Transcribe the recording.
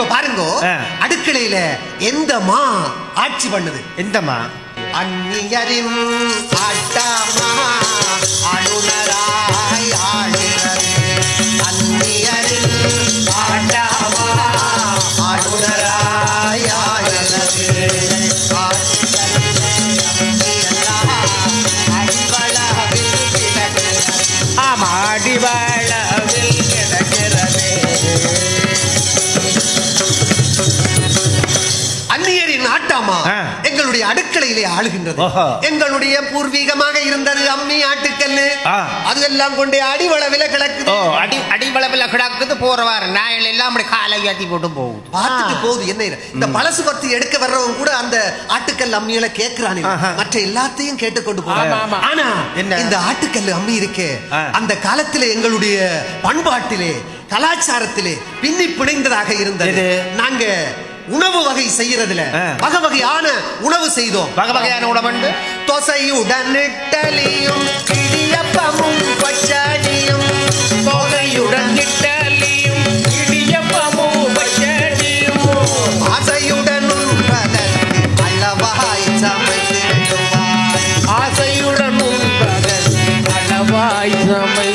இப்ப பாருங்க. அடுக்கலையில எந்த மா ஆட்சி பண்ணுது? எந்தம்மா? அந்நியரின் ஆட்டமா அழுநராய் ஆடுகிறது அந்நியரின் ஆட்டமா அடிவளவில் கிடக்கிறது. ஆமா அடிவாளவில் அந்நியரின் ஆட்டாமா ஆ. எங்களுடைய அடுக்கலையிலே ஆளுகின்றது. எங்களுடைய பூர்வீகமாக இருந்தது அம்மி ஆட்டுக்கல்லு. அதெல்லாம் கொண்டு அடிவளவில கிடக்குது அடி அடிவளவில் கிடக்குது போற வார நாயில் எல்லாம் அப்படி காலை உயர்த்தி போட்டு போகுது பார்த்துட்டு போகுது என்ன? இந்த பழசு பத்தி எடுக்க வர்றவங்க கூட அந்த ஆட்டுக்கல் அம்மியில கேக்குறானே. மற்ற எல்லாத்தையும் கேட்டுக்கொண்டு ஆமா, ஆமா. ஆனா என்ன? இந்த ஆட்டுக்கல் அம்மி இருக்கே. அந்த காலத்திலே எங்களுடைய பண்பாட்டிலே கலாச்சாரத்திலே பின்னி பிணைந்ததாக இருந்தது? நாங்க உணவு வகை செய்யறதுல. வகை வகையான உணவு செய்தோம். வகை வகையான உணவுண்டு தொசையுடன் இட்டலியும் இடியப்பமும் பச்சடியும் தோகையுடன் இட்டலியும் இடியப்பமும் பச்சடியும். ஆசையுடன் உண்பதற்கு அளவாய் சமைத்திடுவாய். ஆசையுடன் உண்பதன் அளவாய் சமை